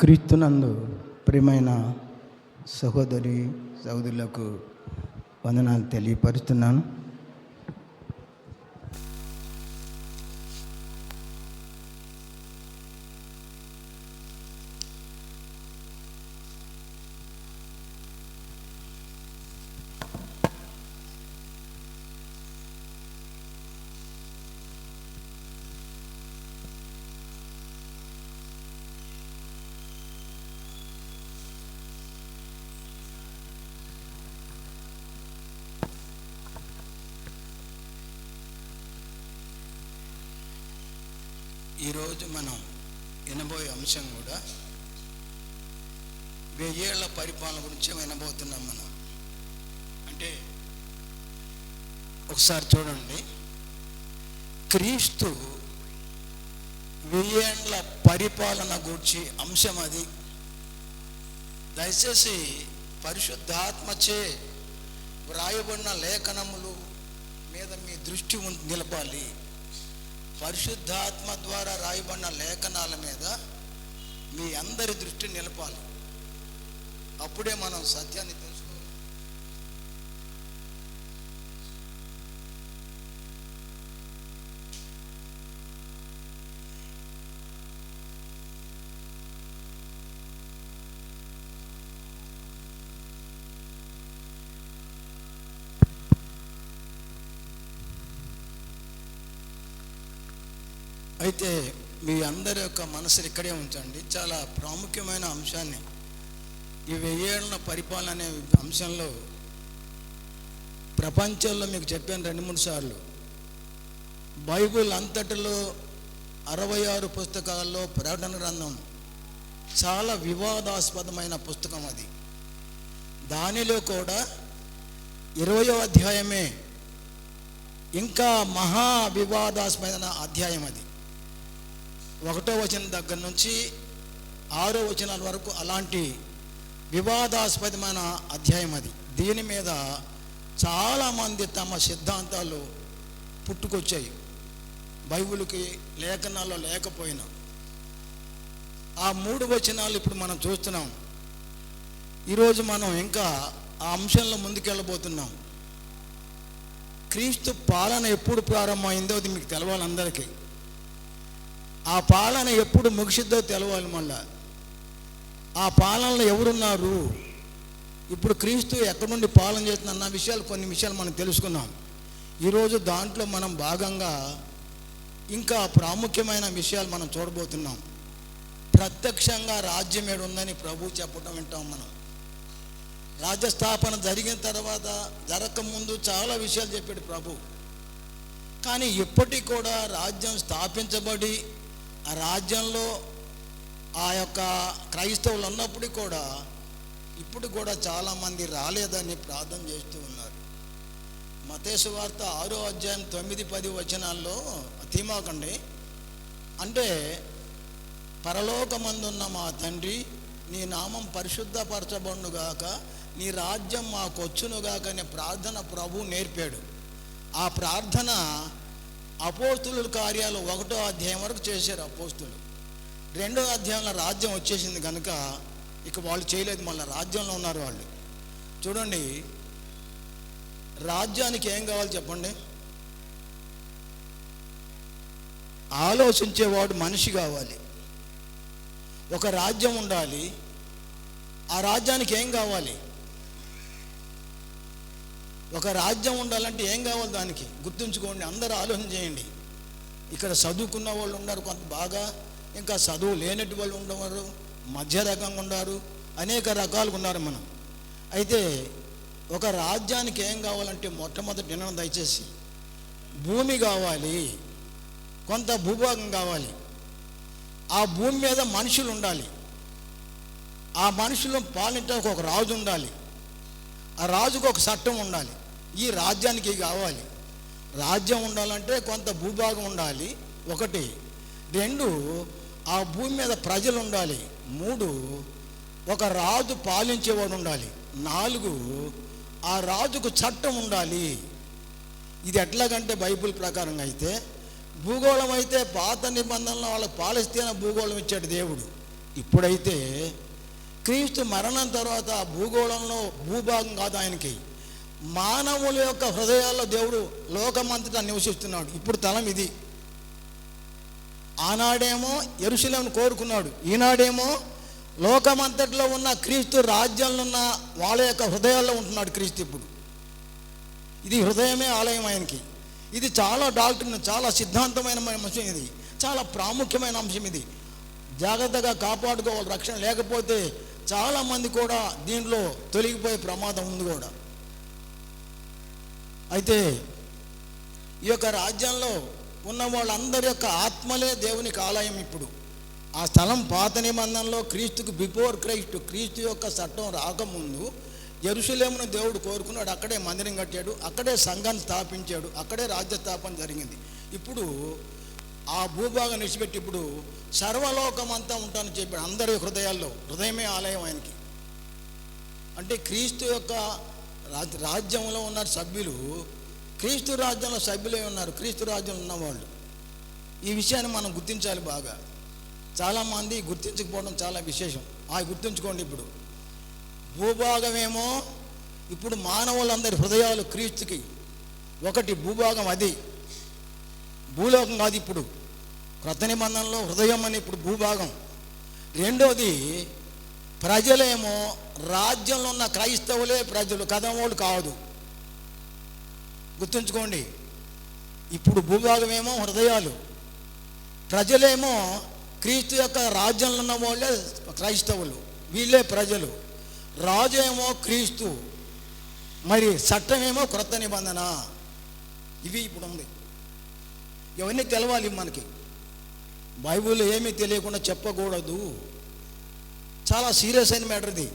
క్రీస్తునందు ప్రియమైన సహోదరి సహోదరులకు వందనాలు తెలియపరుస్తున్నాను. ఈరోజు మనం వినబోయే అంశం కూడా వెయ్యేళ్ళ పరిపాలన గురించి వినబోతున్నాం మనం. అంటే ఒకసారి చూడండి. క్రీస్తు వెయ్యేండ్ల పరిపాలన గురించి అంశం అది. దయచేసి పరిశుద్ధాత్మచే వ్రాయబడిన లేఖనములు మీద మీ దృష్టి ఉం- నిలపాలి. పరిశుద్ధాత్మ ద్వారా రాయబడిన లేఖనాల మీద మీ అందరి దృష్టి నిలపాలి. అప్పుడే మనం సత్యాన్ని అయితే మీ అందరి యొక్క మనసులు ఇక్కడే ఉంచండి. చాలా ప్రాముఖ్యమైన అంశాన్ని ఈ వెయ్యేళ్ళ పరిపాలన అనే అంశంలో ప్రపంచంలో మీకు చెప్పాను రెండు మూడు సార్లు. బైబిల్ అంతటిలో అరవై ఆరు పుస్తకాల్లో ప్రకటన గ్రంథం చాలా వివాదాస్పదమైన పుస్తకం అది. దానిలో కూడా ఇరవయో అధ్యాయమే ఇంకా మహా వివాదాస్పదమైన అధ్యాయం అది. ఒకటో వచనం దగ్గర నుంచి ఆరో వచనాల వరకు అలాంటి వివాదాస్పదమైన అధ్యాయం అది. దీని మీద చాలామంది తమ సిద్ధాంతాలు పుట్టుకొచ్చాయి. బైబిల్కి లేఖనాల్లో లేకపోయినా. ఆ మూడు వచనాలు ఇప్పుడు మనం చూస్తున్నాం. ఈరోజు మనం ఇంకా ఆ అంశంలో ముందుకెళ్ళబోతున్నాం. క్రీస్తు పాలన ఎప్పుడు ప్రారంభమైందో అది మీకు తెలవాలి అందరికీ. ఆ పాలన ఎప్పుడు ముగిసిద్దో తెలవాలి మళ్ళా. ఆ పాలనలో ఎవరున్నారు? ఇప్పుడు క్రీస్తు ఎక్కడి నుండి పాలన చేస్తున్న అన్న విషయాలు కొన్ని విషయాలు మనం తెలుసుకున్నాం ఈరోజు దాంట్లో మనం భాగంగా ఇంకా ప్రాముఖ్యమైన విషయాలు మనం చూడబోతున్నాం. ప్రత్యక్షంగా రాజ్యం ఏడు ఉందని ప్రభు చెప్పడం వింటాం మనం. రాజ్యస్థాపన జరిగిన తర్వాత జరగకముందు చాలా విషయాలు చెప్పాడు ప్రభు. కానీ ఇప్పటికి కూడా రాజ్యం స్థాపించబడి ఆ రాజ్యంలో ఆ యొక్క క్రైస్తవులు ఉన్నప్పటికీ కూడా ఇప్పుడు కూడా చాలామంది రాలేదని ప్రార్థన చేస్తూ ఉన్నారు. మతేసు వార్త ఆరో అధ్యాయం తొమ్మిది పది వచనాల్లో తీమాకండి. అంటే పరలోకమందున్న మా తండ్రి నీ నామం పరిశుద్ధపరచబడుగాక నీ రాజ్యం మాకొచ్చునుగాక అనే ప్రార్థన ప్రభు నేర్పాడు. ఆ ప్రార్థన అపోస్తుల కార్యాలు ఒకటో అధ్యాయం వరకు చేశారు అపోస్తులు. రెండో అధ్యాయంలో రాజ్యం వచ్చేసింది కనుక ఇక వాళ్ళు చేయలేదు మళ్ళీ రాజ్యంలో ఉన్నారు వాళ్ళు. చూడండి రాజ్యానికి ఏం కావాలి చెప్పండి? ఆలోచించేవాడు మనిషి కావాలి. ఒక రాజ్యం ఉండాలి ఆ రాజ్యానికి ఏం కావాలి? ఒక రాజ్యం ఉండాలంటే ఏం కావాలి దానికి? గుర్తుంచుకోండి అందరూ ఆలోచన చేయండి. ఇక్కడ చదువుకున్న వాళ్ళు ఉన్నారు కొంత బాగా ఇంకా చదువు లేనట్టు వాళ్ళు ఉండవారు మధ్య రకంగా ఉన్నారు అనేక రకాలుగా ఉన్నారు మనం. అయితే ఒక రాజ్యానికి ఏం కావాలంటే మొట్టమొదటి నిన్న దయచేసి భూమి కావాలి కొంత భూభాగం కావాలి. ఆ భూమి మీద మనుషులు ఉండాలి. ఆ మనుషులను పాలించడానికి ఒక రాజు ఉండాలి. ఆ రాజుకు ఒక చట్టం ఉండాలి. ఈ రాజ్యానికి కావాలి. రాజ్యం ఉండాలంటే కొంత భూభాగం ఉండాలి ఒకటి. రెండు ఆ భూమి మీద ప్రజలు ఉండాలి. మూడు ఒక రాజు పాలించేవాడు ఉండాలి. నాలుగు ఆ రాజుకు చట్టం ఉండాలి. ఇది ఎట్లాగంటే బైబిల్ ప్రకారంగా అయితే భూగోళం అయితే పాత నిబంధనలో వాళ్ళకి పాలిస్తేనే భూగోళం ఇచ్చాడు దేవుడు. ఇప్పుడైతే క్రీస్తు మరణం తర్వాత భూగోళంలో భూభాగం కాదు ఆయనకి. మానవుల యొక్క హృదయాల్లో దేవుడు లోకమంతటా నివసిస్తున్నాడు. ఇప్పుడు తలం ఇది. ఆనాడేమో ఎరుశలేమును కోరుకున్నాడు. ఈనాడేమో లోకమంతట్లో ఉన్న క్రీస్తు రాజ్యంలో ఉన్న వాళ్ళ యొక్క హృదయాల్లో ఉంటున్నాడు క్రీస్తు ఇప్పుడు. ఇది హృదయమే ఆలయం ఆయనకి. ఇది చాలా డాక్టర్ చాలా సిద్ధాంతమైన అంశం ఇది. చాలా ప్రాముఖ్యమైన అంశం ఇది. జాగ్రత్తగా కాపాడుకోవాలి రక్షణ లేకపోతే చాలామంది కూడా దీంట్లో తొలగిపోయే ప్రమాదం ఉంది కూడా. అయితే ఈ యొక్క రాజ్యంలో ఉన్న వాళ్ళందరి యొక్క ఆత్మలే దేవునికి ఆలయం ఇప్పుడు. ఆ స్థలం పాత నిబంధనలో క్రీస్తుకు బిఫోర్ క్రైస్ట్ క్రీస్తు యొక్క చట్టం రాకముందు ఎరుసలేమును దేవుడు కోరుకున్నాడు. అక్కడే మందిరం కట్టాడు అక్కడే సంఘాన్ని స్థాపించాడు అక్కడే రాజ్య స్థాపన జరిగింది. ఇప్పుడు ఆ భూభాగం నిలిచిపెట్టి ఇప్పుడు సర్వలోకం అంతా ఉంటానని చెప్పాడు అందరి హృదయాల్లో హృదయమే ఆలయం ఆయనకి. అంటే క్రీస్తు యొక్క రాజ్- రాజ్యంలో ఉన్న సభ్యులు క్రీస్తు రాజ్యంలో సభ్యులే ఉన్నారు. క్రీస్తు రాజ్యంలో ఉన్నవాళ్ళు. ఈ విషయాన్ని మనం గుర్తించాలి బాగా. చాలామంది గుర్తించకపోవడం చాలా విశేషం. ఆ గుర్తుంచుకోండి ఇప్పుడు. భూభాగమేమో ఇప్పుడు మానవులందరి హృదయాలు క్రీస్తుకి. ఒకటి భూభాగం అది. భూలోకం కాదు ఇప్పుడు. క్రొత్త నిబంధనలో హృదయం అని ఇప్పుడు భూభాగం. రెండోది ప్రజలేమో రాజ్యంలో ఉన్న క్రైస్తవులే ప్రజలు కదమోళ్ళు కాదు. గుర్తుంచుకోండి ఇప్పుడు భూభాగమేమో హృదయాలు. ప్రజలేమో క్రీస్తు యొక్క రాజ్యంలో ఉన్న వాళ్ళే క్రైస్తవులు వీళ్ళే ప్రజలు. రాజు ఏమో క్రీస్తు మరి చట్టమేమో క్రొత్త నిబంధన. ఇవి ఇప్పుడు ఉంది. ఇవన్నీ తెలవాలి మనకి. బైబిల్ ఏమీ తెలియకుండా చెప్పకూడదు. చాలా సీరియస్ అయిన మ్యాటర్ ఇది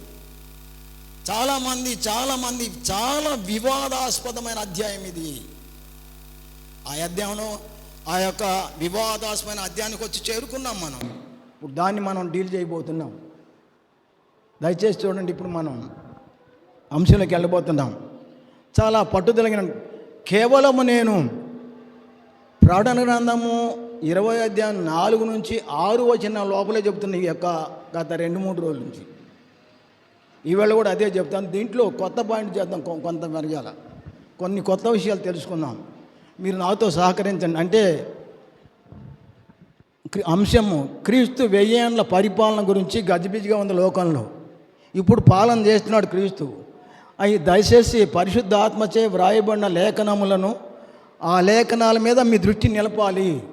చాలామంది చాలామంది చాలా వివాదాస్పదమైన అధ్యాయం ఇది. ఆ అధ్యాయంలో ఆ యొక్క వివాదాస్పదమైన అధ్యాయానికి వచ్చి చేరుకున్నాం మనం. ఇప్పుడు దాన్ని మనం డీల్ చేయబోతున్నాం. దయచేసి చూడండి ఇప్పుడు మనం అంశంలోకి వెళ్ళబోతున్నాం. చాలా పట్టుదలగిన కేవలము నేను ప్రకటన గ్రంథము ఇరవై అధ్యాయం నాలుగు నుంచి ఆరు వచ్చిన లోపలే చెప్తున్నా ఈ యొక్క గత రెండు మూడు రోజుల నుంచి. ఈవేళ కూడా అదే చెప్తాను. దీంట్లో కొత్త పాయింట్ చేద్దాం కొంత మెరగాల కొన్ని కొత్త విషయాలు తెలుసుకుందాం. మీరు నాతో సహకరించండి. అంటే అంశము క్రీస్తు వెయ్యేండ్ల పరిపాలన గురించి గజిబిజిగా ఉంది లోకంలో. ఇప్పుడు పాలన చేస్తున్నాడు క్రీస్తు. అవి దయచేసి పరిశుద్ధ ఆత్మచే వ్రాయబడిన లేఖనములను ఆ లేఖనాల మీద మీ దృష్టి నిలపాలి.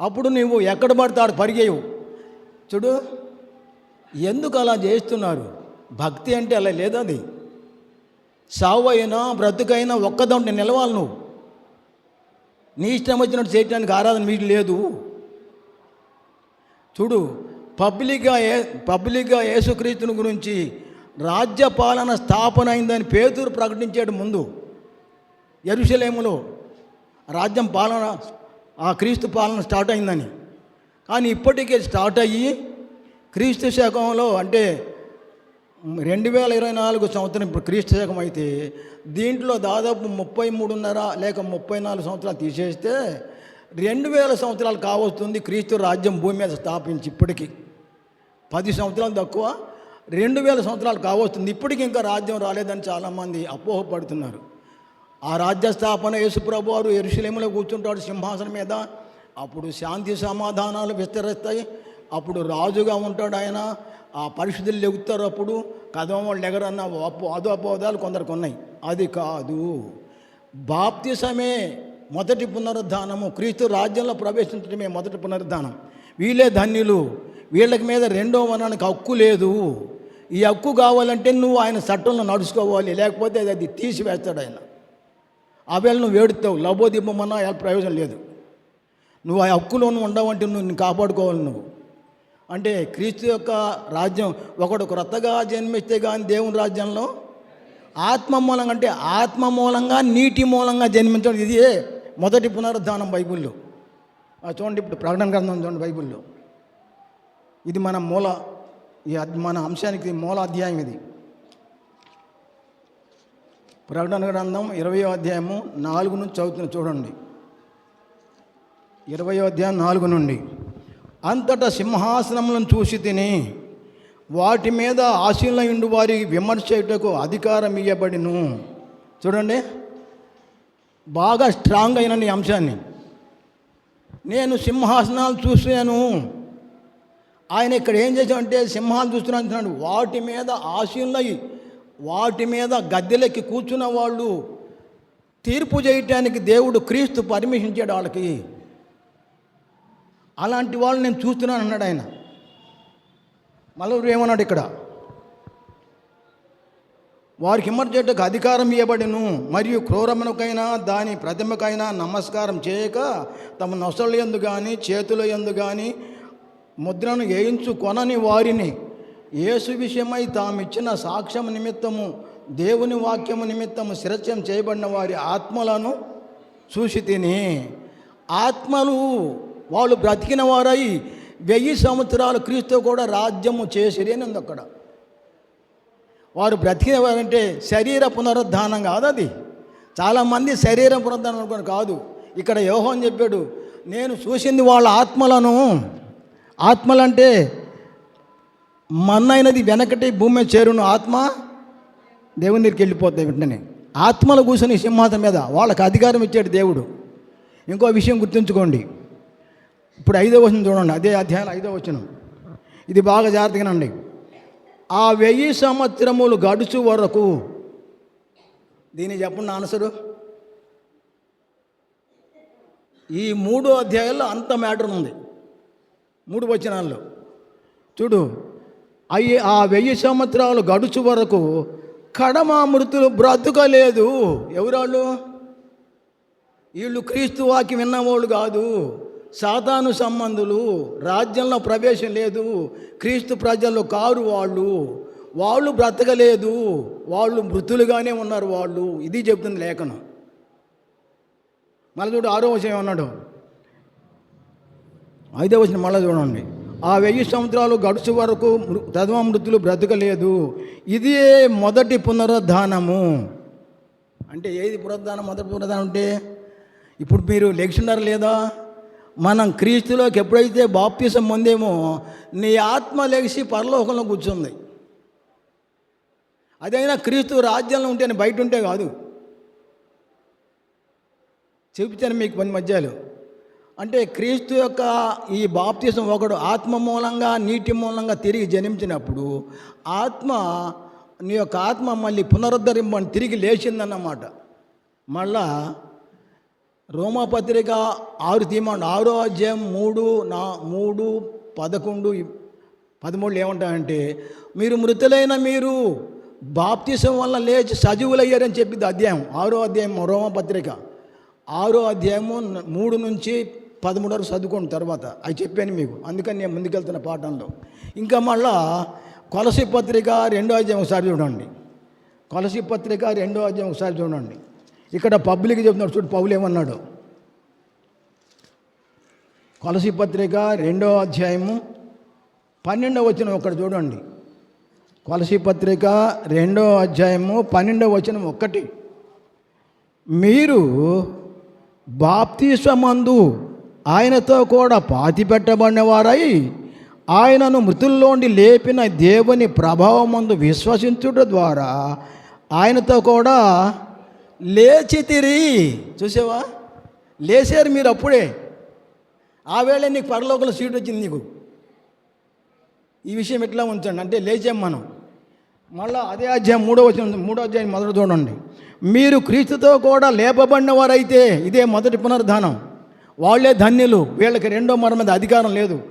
అప్పుడు నువ్వు ఎక్కడ పడతాడు పరిగేయవు చూడు ఎందుకు అలా చేస్తున్నారు? భక్తి అంటే అలా లేదు అది? సావు అయినా బ్రతుకైనా ఒక్కదంటే నిలవాలి నువ్వు. నీ ఇష్టం వచ్చినట్టు చేయడానికి ఆరాధన మీకు లేదు. చూడు పబ్లిక్గా ఏ పబ్లిక్గా యేసుక్రీస్తుని గురించి రాజ్య పాలన స్థాపన అయిందని పేదూరు ప్రకటించాడు ముందు. ఎరుసలేములో రాజ్యం పాలన ఆ క్రీస్తు పాలన స్టార్ట్ అయిందని. కానీ ఇప్పటికే స్టార్ట్ అయ్యి క్రీస్తు శకంలో అంటే రెండు వేల ఇరవై నాలుగు సంవత్సరం ఇప్పుడు క్రీస్తు శకం అయితే దీంట్లో దాదాపు ముప్పై మూడున్నర లేక ముప్పై నాలుగు సంవత్సరాలు తీసేస్తే రెండు వేల సంవత్సరాలు కావస్తుంది క్రీస్తు రాజ్యం భూమి మీద స్థాపించి ఇప్పటికీ. పది సంవత్సరాలు తక్కువ రెండు వేల సంవత్సరాలు కావస్తుంది. ఇప్పటికి ఇంకా రాజ్యం రాలేదని చాలామంది అపోహపడుతున్నారు. ఆ రాజ్య స్థాపన యేసుప్రభు వారు ఎరుశలేములో కూర్చుంటాడు సింహాసనం మీద. అప్పుడు శాంతి సమాధానాలు విస్తరిస్తాయి. అప్పుడు రాజుగా ఉంటాడు ఆయన. ఆ పరిస్థితులు లెగుతారు అప్పుడు కదమ వాళ్ళు ఎగరన్న అపో అదో కొందరికి ఉన్నాయి. అది కాదు. బాప్తిసమే మొదటి పునరుద్ధానము. క్రీస్తు రాజ్యంలో ప్రవేశించడమే మొదటి పునరుద్ధానం. వీళ్ళే ధన్యులు. వీళ్ళకి మీద రెండో వనానికి హక్కు లేదు. ఈ హక్కు కావాలంటే నువ్వు ఆయన చట్టంలో నడుచుకోవాలి. లేకపోతే అది తీసివేస్తాడు ఆయన. అవేళ నువ్వు వేడుతావు లబోదిబ్బమన్నా ప్రయోజనం లేదు. నువ్వు ఆ హక్కులో నువ్వు ఉండవంటే నువ్వు నిన్ను కాపాడుకోవాలి నువ్వు. అంటే క్రీస్తు యొక్క రాజ్యం ఒకడు క్రొత్తగా జన్మిస్తే కానీ దేవుని రాజ్యంలో ఆత్మ మూలంగా అంటే ఆత్మ మూలంగా నీటి మూలంగా జన్మించడం. ఇది మొదటి పునరుద్ధానం బైబిల్లో. చూడండి ఇప్పుడు ప్రకటన గ్రంథం చూడండి బైబిల్లో. ఇది మన మూల ఈ అద్- మన అంశానికి మూల అధ్యాయం ఇది. ప్రకటన గ్రంథం ఇరవయో అధ్యాయము నాలుగు నుంచి చదువుతున్న చూడండి. ఇరవయో అధ్యాయం నాలుగు నుండి. అంతటా సింహాసనములను చూసి తిని వాటి మీద ఆశీలయుండు వారి విమర్శయుటకు అధికారం ఇవ్వబడిను చూడండి బాగా స్ట్రాంగ్ అయిన ఈ అంశాన్ని. నేను సింహాసనాలు చూసాను ఆయన ఇక్కడ ఏం చేశాడంటే సింహాలు చూస్తున్నాను అంటున్నాడు. వాటి మీద ఆశీలై వాటి మీద గద్దెలకి కూర్చున్న వాళ్ళు తీర్పు చేయటానికి దేవుడు క్రీస్తు పర్మిషన్ ఇచ్చాడు వాళ్ళకి. అలాంటి వాళ్ళు నేను చూస్తున్నాను అన్నాడు ఆయన. మళ్ళీ ఏమన్నాడు ఇక్కడ? వారికి హిమ్మర్చేటకు అధికారం ఇవ్వబడిను మరియు క్రూరమునకైనా దాని ప్రతిమకైనా నమస్కారం చేయక తమ నొసలు ఎందు కానీ చేతుల ఎందు కానీ ముద్రను వేయించుకొనని వారిని. యేసు విషయమై తామిచ్చిన సాక్ష్యం నిమిత్తము దేవుని వాక్యము నిమిత్తము శిరస్యం చేయబడిన వారి ఆత్మలను చూసి తిని ఆత్మలు వాళ్ళు బ్రతికిన వారై వెయ్యి సంవత్సరాలు క్రీస్తు కూడా రాజ్యము చేసిరి అని ఉంది అక్కడ. వారు బ్రతికిన వారంటే శరీర పునరుద్ధానం కాదు అది. చాలామంది శరీర పునరుద్ధానం అనుకోని కాదు. ఇక్కడ యోహం చెప్పాడు నేను చూసింది వాళ్ళ ఆత్మలను. ఆత్మలంటే మన్నైనది వెనకటి భూమి చేరును ఆత్మ దేవుని దగ్గరికి వెళ్ళిపోతాయి వెంటనే. ఆత్మలు కూర్చొని సింహాసనం మీద వాళ్ళకి అధికారం ఇచ్చాడు దేవుడు. ఇంకో విషయం గుర్తుంచుకోండి. ఇప్పుడు ఐదో వచనం చూడండి అదే అధ్యాయం ఐదో వచనం. ఇది బాగా జాగ్రత్తగానండి ఆ వెయ్యి సంవత్సరములు గడుచు వరకు దీన్ని చెప్పండి ఆన్సరు ఈ మూడో అధ్యాయంలో అంత మ్యాటర్ ఉంది. మూడు వచనాల్లో. చూడు అయ్యి ఆ వెయ్యి సంవత్సరాలు గడుచు వరకు కడమ మృతులు బ్రతుకలేదు. ఎవరాళ్ళు? వీళ్ళు క్రీస్తు వాకి విన్నవాళ్ళు కాదు. సాతాను సంబంధులు రాజ్యంలో ప్రవేశం లేదు. క్రీస్తు ప్రజల్లో కారు వాళ్ళు. వాళ్ళు బ్రతకలేదు. వాళ్ళు మృతులుగానే ఉన్నారు వాళ్ళు. ఇది చెప్తుంది లేఖనం. మళ్ళీ చూడు ఆరో విషయం ఏమన్నాడు? ఐదో వచ్చిన మళ్ళీ చూడండి. ఆ వెయ్యి సంవత్సరాలు గడుచు వరకు మృ- ప్రథమ మృతులు బ్రతకలేదు. ఇదే మొదటి పునరుద్ధానము. అంటే ఏది పునరుద్ధానం? మొదటి పునరుద్ధానం అంటే ఇప్పుడు మీరు లెక్చున్నారు లేదా? మనం క్రీస్తులోకి ఎప్పుడైతే బాప్తిసం పొందేమో నీ ఆత్మ లెగిసి పరలోకంలో కూర్చుంది. అదైనా క్రీస్తు రాజ్యంలో ఉంటేనే బయట ఉంటే కాదు. చెబుతాను మీకు కొన్ని మధ్యాలు. అంటే క్రీస్తు యొక్క ఈ బాప్తిసం ఒకడు ఆత్మ మూలంగా నీటి మూలంగా తిరిగి జన్మించినప్పుడు ఆత్మ నీ యొక్క ఆత్మ మళ్ళీ పునరుద్ధరింపని తిరిగి లేచిందన్నమాట. మళ్ళా రోమపత్రిక ఆరు తీమాండు ఆరో అధ్యాయం మూడు నా మూడు పదకొండు పదమూడులు ఏమంటాయంటే మీరు మృతులైన మీరు బాప్తిసం వల్ల లేచి సజీవులయ్యారని చెప్పింది అధ్యాయం. ఆరో అధ్యాయం రోమపత్రిక ఆరో అధ్యాయము మూడు నుంచి పదమూడు వరకు చదువుకోండి తర్వాత. అవి చెప్పాను మీకు. అందుకని నేను ముందుకెళ్తున్న పాఠంలో. ఇంకా మళ్ళా కొలసి పత్రిక రెండో అధ్యాయం ఒకసారి చూడండి. కొలసి పత్రిక రెండో అధ్యాయం ఒకసారి చూడండి. ఇక్కడ పబ్లిక్ చెప్తున్నాడు చూడు పౌలు ఏమన్నాడు? కొలసి పత్రిక రెండో అధ్యాయము పన్నెండవ వచనం ఒకటి చూడండి. కొలసి పత్రిక రెండో అధ్యాయము పన్నెండవ వచనం ఒక్కటి. మీరు బాప్తిస్వమందు ఆయనతో కూడా పాతి పెట్టబడిన వారై ఆయనను మృతుల్లోండి లేపిన దేవుని ప్రభావమందు విశ్వసించుట ద్వారా ఆయనతో కూడా లేచితిరి. చూసావా? లేచారు మీరు అప్పుడే. ఆ వేళ నీకు పరలోకంలో సీట్ వచ్చింది నీకు. ఈ విషయం ఎట్లా ఉంచండి? అంటే లేచాం మనం. మళ్ళా అదే అధ్యాయం మూడో వచ్చిన మూడో అధ్యాయం మొదలు చూడండి. మీరు క్రీస్తుతో కూడా లేపబడిన వారైతే ఇదే మొదటి పునరుద్ధానం. వాళ్ళే ధన్యులు. వీళ్ళకి రెండో మరం మీద అధికారం లేదు.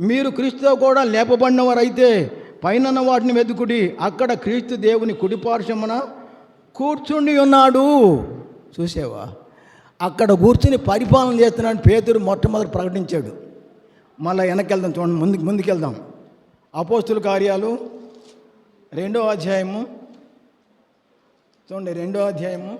మీరు క్రీస్తుతో కూడా లేపబడిన వారైతే పైన వాటిని వెతుకుడి. అక్కడ క్రీస్తు దేవుని కుడిపార్శ్వమున కూర్చుండి ఉన్నాడు. చూసావా? అక్కడ కూర్చుని పరిపాలన చేస్తున్నాడు పేతురు మొట్టమొదటి ప్రకటించాడు. మళ్ళీ వెనకెళ్దాం చూడండి ముందుకు ముందుకెళ్దాం. అపోస్తుల కార్యాలు రెండో అధ్యాయము. చూడండి రెండో అధ్యాయము.